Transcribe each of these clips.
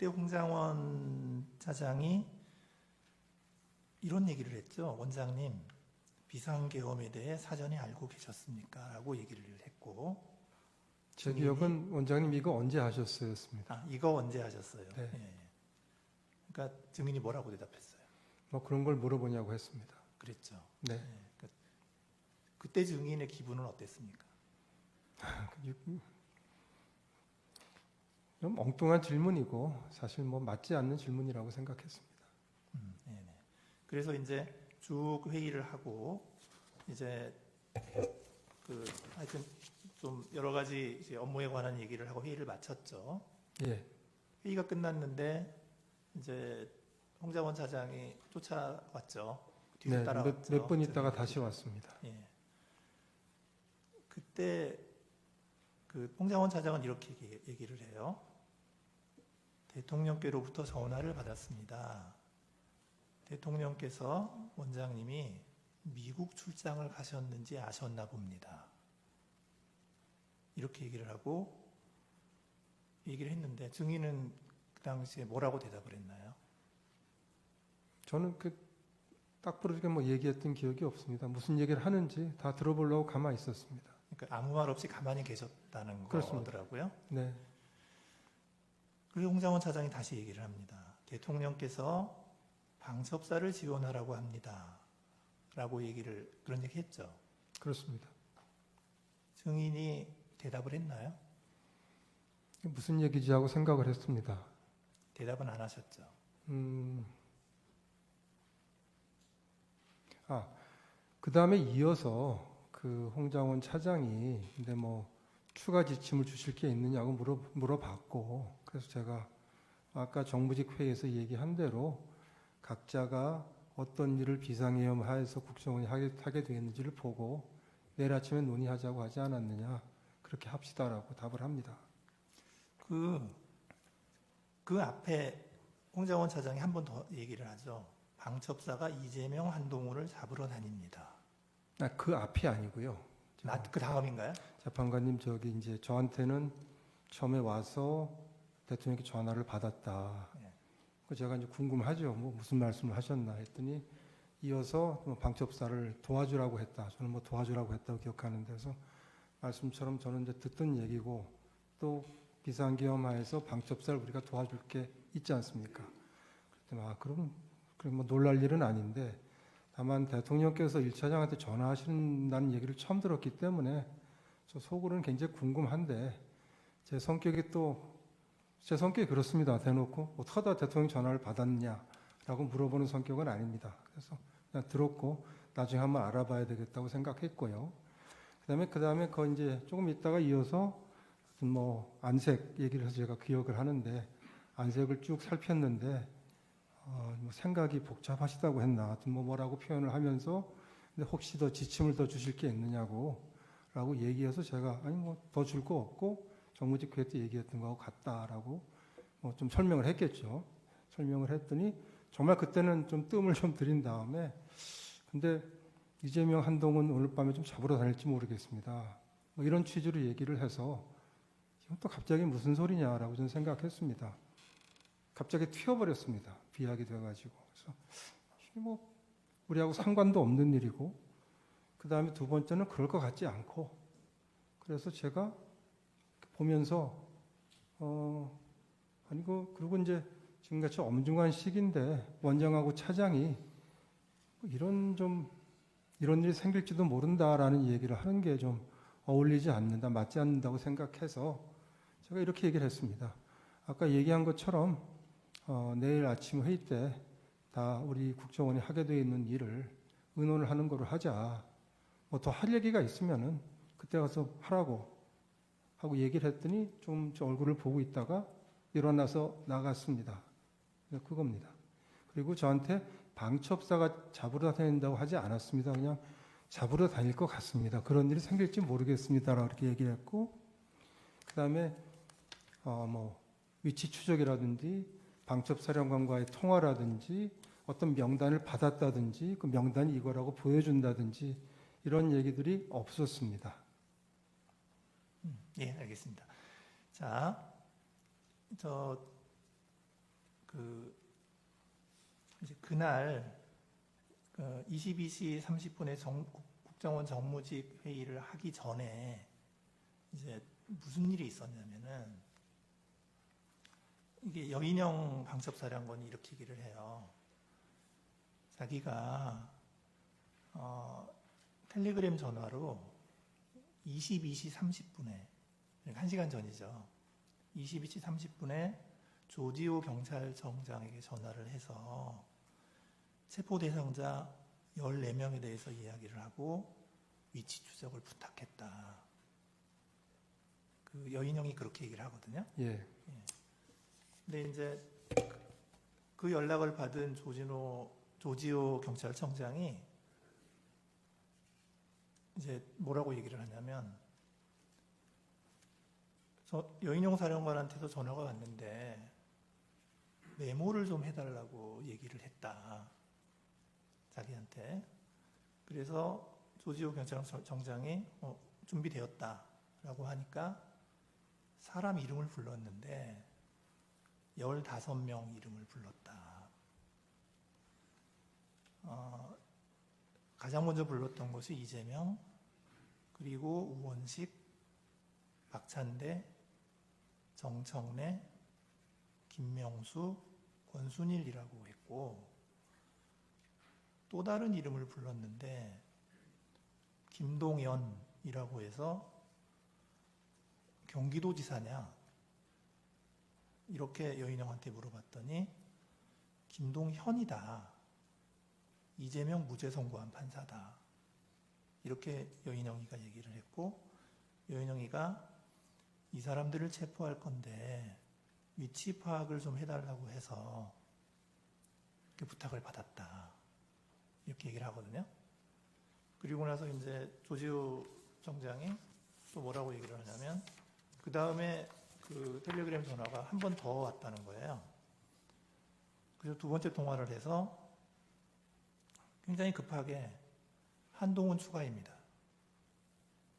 그때 홍장원 차장이 이런 얘기를 했죠. 원장님, 비상계엄에 대해 사전에 알고 계셨습니까? 라고 얘기를 했고, 제 기억은 원장님 이거 언제 하셨어였습니다. 아, 이거 언제 하셨어요? 네. 예. 그러니까 증인이 뭐라고 대답했어요? 뭐 그런 걸 물어보냐고 했습니다. 그랬죠. 네. 예. 그, 그때 증인의 기분은 어땠습니까? 좀 엉뚱한 질문이고 사실 뭐 맞지 않는 질문이라고 생각했습니다. 음, 네네. 그래서 이제 쭉 회의를 하고 이제 그 하여튼 좀 여러 가지 업무에 관한 얘기를 하고 회의를 마쳤죠. 예, 회의가 끝났는데 이제 홍장원 차장이 쫓아왔죠. 뒤로 네, 따라왔죠. 몇분 있다가 다시 왔습니다. 예. 그때 그 홍장원 차장은 이렇게 얘기- 얘기를 해요. 대통령께로부터 전화를 받았습니다. 대통령께서 원장님이 미국 출장을 가셨는지 아셨나 봅니다. 이렇게 얘기를 하고 얘기를 했는데 증인은 그 당시에 뭐라고 대답을 했나요? 저는 그 딱 부러지게 뭐 얘기했던 기억이 없습니다. 무슨 얘기를 하는지 다 들어보려고 가만히 있었습니다. 그러니까 아무 말 없이 가만히 계셨다는 그렇습니다. 거더라고요. 네, 그리고 홍장원 차장이 다시 얘기를 합니다. 대통령께서 방첩사를 지원하라고 합니다. 라고 얘기를 그런 얘기 했죠. 그렇습니다. 증인이 대답을 했나요? 무슨 얘기지 하고 생각을 했습니다. 대답은 안 하셨죠. 음, 아, 그 다음에 이어서 그 홍장원 차장이 근데 뭐 추가 지침을 주실 게 있느냐고 물어, 물어봤고 그래서 제가 아까 정부직 회의에서 얘기한 대로 각자가 어떤 일을 비상계엄 하에서 국정원이 하게, 하게 되겠는지를 보고 내일 아침에 논의하자고 하지 않았느냐 그렇게 합시다라고 답을 합니다. 그, 그 앞에 홍장원 차장이 한 번 더 얘기를 하죠. 방첩사가 이재명 한동훈을 잡으러 다닙니다. 아, 그 앞이 아니고요. 나, 그 다음인가요? 재판관님 저기 이제 저한테는 처음에 와서 대통령께 전화를 받았다. 예. 그 제가 이제 궁금하죠. 뭐 무슨 말씀을 하셨나 했더니 이어서 뭐 방첩사를 도와주라고 했다. 저는 뭐 도와주라고 했다고 기억하는 데 서 말씀처럼 저는 이제 듣던 얘기고 또 비상계엄하에서 방첩사를 우리가 도와줄 게 있지 않습니까? 그랬더니 아 그럼 그럼 뭐 놀랄 일은 아닌데 다만 대통령께서 1차장한테 전화하신다는 얘기를 처음 들었기 때문에 저 속으로는 굉장히 궁금한데 제 성격이 또 제 성격이 그렇습니다. 대놓고 어떡하다 대통령 전화를 받았냐라고 물어보는 성격은 아닙니다. 그래서 그냥 들었고 나중에 한번 알아봐야 되겠다고 생각했고요. 그다음에 그다음에 그 이제 조금 있다가 이어서 뭐 안색 얘기를 해서 제가 기억을 하는데 안색을 쭉 살폈는데 어, 뭐 생각이 복잡하시다고 했나 뭐 뭐라고 표현을 하면서 근데 혹시 더 지침을 더 주실 게 있느냐고 라고 얘기해서 제가 아니 뭐 더 줄 거 없고 정무직 회때 얘기했던 거하고 같다라고 뭐 좀 설명을 했겠죠. 설명을 했더니 정말 그때는 좀 뜸을 좀 들인 다음에 근데 이재명 한동훈 오늘 밤에 좀 잡으러 다닐지 모르겠습니다. 뭐 이런 취지로 얘기를 해서 지금 또 갑자기 무슨 소리냐라고 저는 생각했습니다. 갑자기 튀어버렸습니다. 비약이 돼가지고 그래서 뭐 우리하고 상관도 없는 일이고 그 다음에 두 번째는 그럴 것 같지 않고 그래서 제가 보면서 어 아니 그 그리고 이제 지금같이 엄중한 시기인데 원장하고 차장이 뭐 이런 좀 이런 일이 생길지도 모른다라는 얘기를 하는 게 좀 어울리지 않는다 맞지 않는다고 생각해서 제가 이렇게 얘기를 했습니다. 아까 얘기한 것처럼 어, 내일 아침 회의 때 다 우리 국정원이 하게 되어 있는 일을 의논을 하는 거로 하자. 뭐 더 할 얘기가 있으면은 그때 가서 하라고 하고 얘기를 했더니 좀저 얼굴을 보고 있다가 일어나서 나갔습니다. 그겁니다. 그리고 저한테 방첩사가 잡으러 다닌다고 하지 않았습니다. 그냥 잡으러 다닐 것 같습니다. 그런 일이 생길지 모르겠습니다라고 이렇게 얘기를 했고, 그 다음에 어, 뭐 위치 추적이라든지 방첩사령관과의 통화라든지 어떤 명단을 받았다든지 그 명단이 이거라고 보여준다든지 이런 얘기들이 없었습니다. 예, 알겠습니다. 자, 저 그 이제 그날 그 22시 30분에 정, 국- 국정원 정무직 회의를 하기 전에 이제 무슨 일이 있었냐면은 이게 여인영 방첩사령관이 이렇게 얘기를 해요. 자기가 어, 텔레그램 전화로 22시 30분에 1시간 전이죠. 22시 30분에 조지호 경찰청장에게 전화를 해서 체포 대상자 14명에 대해서 이야기를 하고 위치 추적을 부탁했다. 그 여인형이 그렇게 얘기를 하거든요. 예, 근데 이제 그 연락을 받은 조진호 조지호 경찰청장이 이제 뭐라고 얘기를 하냐면 저 여인용 사령관한테도 전화가 왔는데 메모를 좀 해달라고 얘기를 했다 자기한테 그래서 조지호 경찰청장이 어, 준비되었다라고 하니까 사람 이름을 불렀는데 15명 이름을 불렀다. 어, 가장 먼저 불렀던 것이 이재명, 그리고 우원식, 박찬대, 정청래, 김명수, 권순일이라고 했고, 또 다른 이름을 불렀는데, 김동연이라고 해서 경기도지사냐, 이렇게 여인형한테 물어봤더니 김동현이다. 이재명 무죄 선고한 판사다. 이렇게 여인형이가 얘기를 했고 여인형이가 이 사람들을 체포할 건데 위치 파악을 좀 해달라고 해서 그 부탁을 받았다. 이렇게 얘기를 하거든요. 그리고 나서 이제 조지우 정장이 또 뭐라고 얘기를 하냐면 그 다음에 그 텔레그램 전화가 한 번 더 왔다는 거예요. 그래서 두 번째 통화를 해서 굉장히 급하게 한동훈 추가입니다.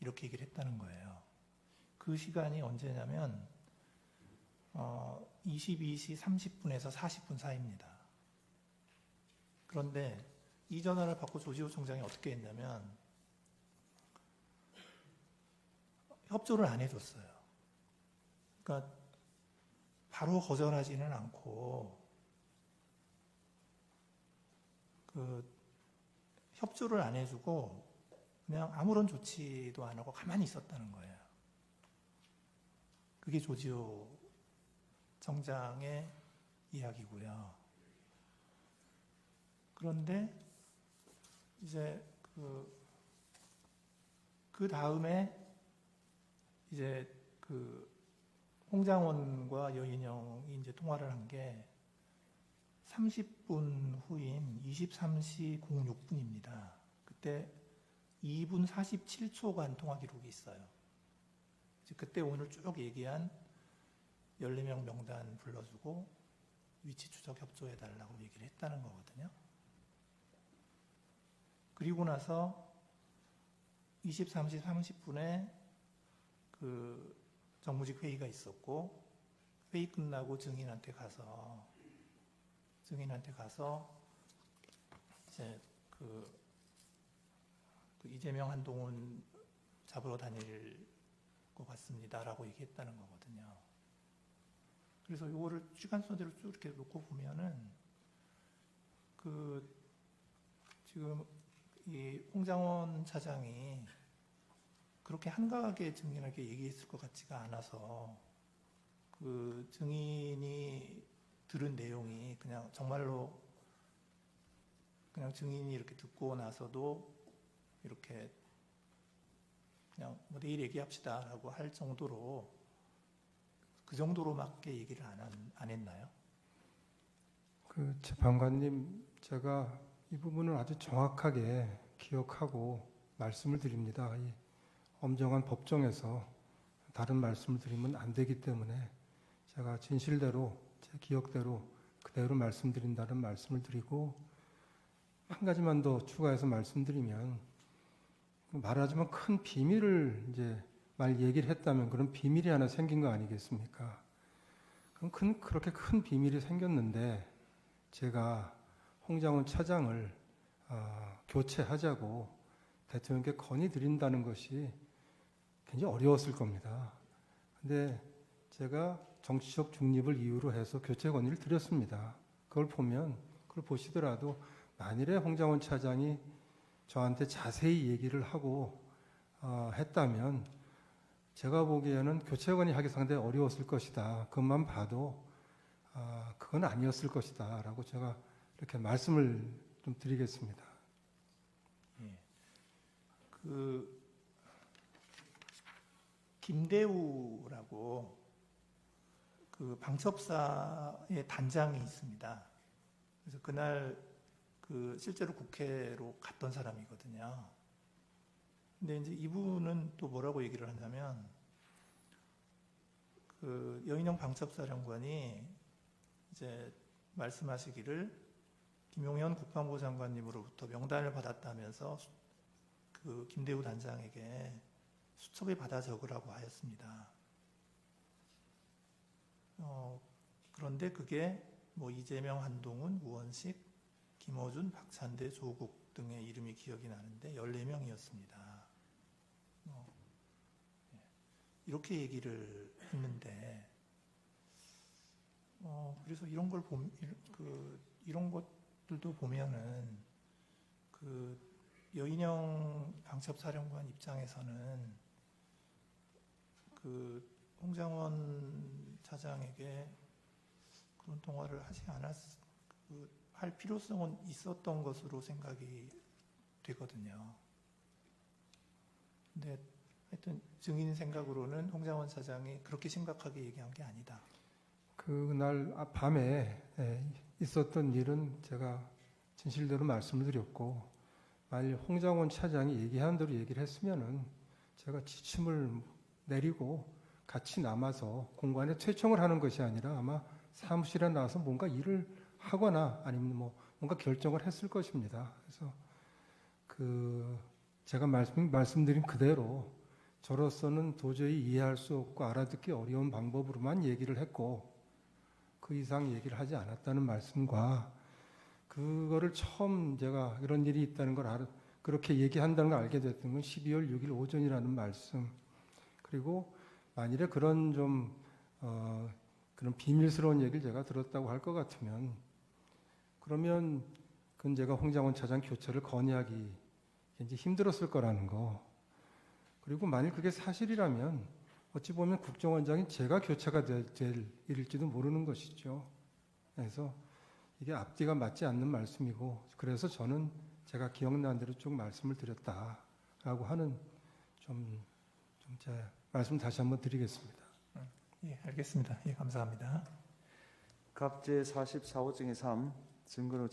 이렇게 얘기를 했다는 거예요. 그 시간이 언제냐면 어, 22시 30분에서 40분 사이입니다. 그런데 이 전화를 받고 조지호 총장이 어떻게 했냐면 협조를 안 해줬어요. 그러니까 바로 거절하지는 않고 그 협조를 안 해주고 그냥 아무런 조치도 안 하고 가만히 있었다는 거예요. 그게 조지호 정장의 이야기고요. 그런데 이제 그, 그 다음에 이제 그 홍장원과 여인영이 이제 통화를 한 게 30분 후인 23시 06분입니다. 그때 2분 47초간 통화 기록이 있어요. 그때 오늘 쭉 얘기한 14명 명단 불러주고 위치 추적 협조해달라고 얘기를 했다는 거거든요. 그리고 나서 23시 30분에 그 정무직 회의가 있었고 회의 끝나고 증인한테 가서 증인한테 가서 이제 그, 그 이재명 한동훈 잡으러 다닐 것 같습니다라고 얘기했다는 거거든요. 그래서 이거를 시간 순서대로 쭉 이렇게 놓고 보면은 그 지금 이 홍장원 차장이 그렇게 한가하게 증인에게 얘기했을 것 같지가 않아서 그 증인이 들은 내용이 그냥 정말로 그냥 증인이 이렇게 듣고 나서도 이렇게 그냥 뭐 내일 얘기합시다라고 할 정도로 그 정도로밖에 얘기를 안, 한- 안 했나요? 그 재판관님 제가 이 부분을 아주 정확하게 기억하고 말씀을 드립니다. 이 엄정한 법정에서 다른 말씀을 드리면 안 되기 때문에 제가 진실대로 제 기억대로 그대로 말씀드린다는 말씀을 드리고 한 가지만 더 추가해서 말씀드리면 말하자면 큰 비밀을 이제 말 얘기를 했다면 그런 비밀이 하나 생긴 거 아니겠습니까? 그럼 큰, 그렇게 큰 비밀이 생겼는데 제가 홍장원 차장을 아, 교체하자고 대통령께 건의 드린다는 것이 굉장히 어려웠을 겁니다. 근데 제가 정치적 중립을 이유로 해서 교체 건의를 드렸습니다. 그걸 보면 그걸 보시더라도 만일에 홍장원 차장이 저한테 자세히 얘기를 하고 어, 했다면 제가 보기에는 교체 건의하기 상당히 어려웠을 것이다. 그것만 봐도 아, 그건 아니었을 것이다 라고 제가 이렇게 말씀을 좀 드리겠습니다. 그 김대우라고 그 방첩사의 단장이 있습니다. 그래서 그날 그 실제로 국회로 갔던 사람이거든요. 근데 이제 이분은 또 뭐라고 얘기를 하냐면 그 여인영 방첩사령관이 이제 말씀하시기를 김용현 국방부 장관님으로부터 명단을 받았다면서 그 김대우 단장에게 수첩에 받아 적으라고 하였습니다. 어, 그런데 그게 뭐 이재명, 한동훈, 우원식, 김어준, 박찬대, 조국 등의 이름이 기억이 나는데 14명이었습니다. 어, 예. 이렇게 얘기를 했는데 어, 그래서 이런 걸 봄, 그, 이런 것들도 보면은 그 여인영 방첩사령관 입장에서는 그 홍장원 차장에게 그런 통화를 하지 않았 그 할 필요성은 있었던 것으로 생각이 되거든요. 근데 하여튼 증인 생각으로는 홍장원 차장이 그렇게 심각하게 얘기한 게 아니다. 그날 아- 밤에 예, 있었던 일은 제가 진실대로 말씀을 드렸고 만일 홍장원 차장이 얘기한 대로 얘기를 했으면은 제가 지침을 내리고 같이 남아서 공간에 퇴청을 하는 것이 아니라 아마 사무실에 나와서 뭔가 일을 하거나 아니면 뭐 뭔가 결정을 했을 것입니다. 그래서 그 제가 말씀 말씀드린 그대로 저로서는 도저히 이해할 수 없고 알아듣기 어려운 방법으로만 얘기를 했고 그 이상 얘기를 하지 않았다는 말씀과 그거를 처음 제가 이런 일이 있다는 걸 알아, 그렇게 얘기한다는 걸 알게 됐던 건 12월 6일 오전이라는 말씀. 그리고 만일에 그런 좀, 어, 그런 비밀스러운 얘기를 제가 들었다고 할 것 같으면 그러면 그건 제가 홍장원 차장 교체를 건의하기 이제 힘들었을 거라는 거. 그리고 만일 그게 사실이라면 어찌 보면 국정원장이 제가 교체가 될, 될 일일지도 모르는 것이죠. 그래서 이게 앞뒤가 맞지 않는 말씀이고 그래서 저는 제가 기억나는 대로 쭉 말씀을 드렸다라고 하는 좀, 좀 제 말씀 다시 한번 드리겠습니다. 예, 알겠습니다. 예, 감사합니다. 각제 44호 중에 3 증거로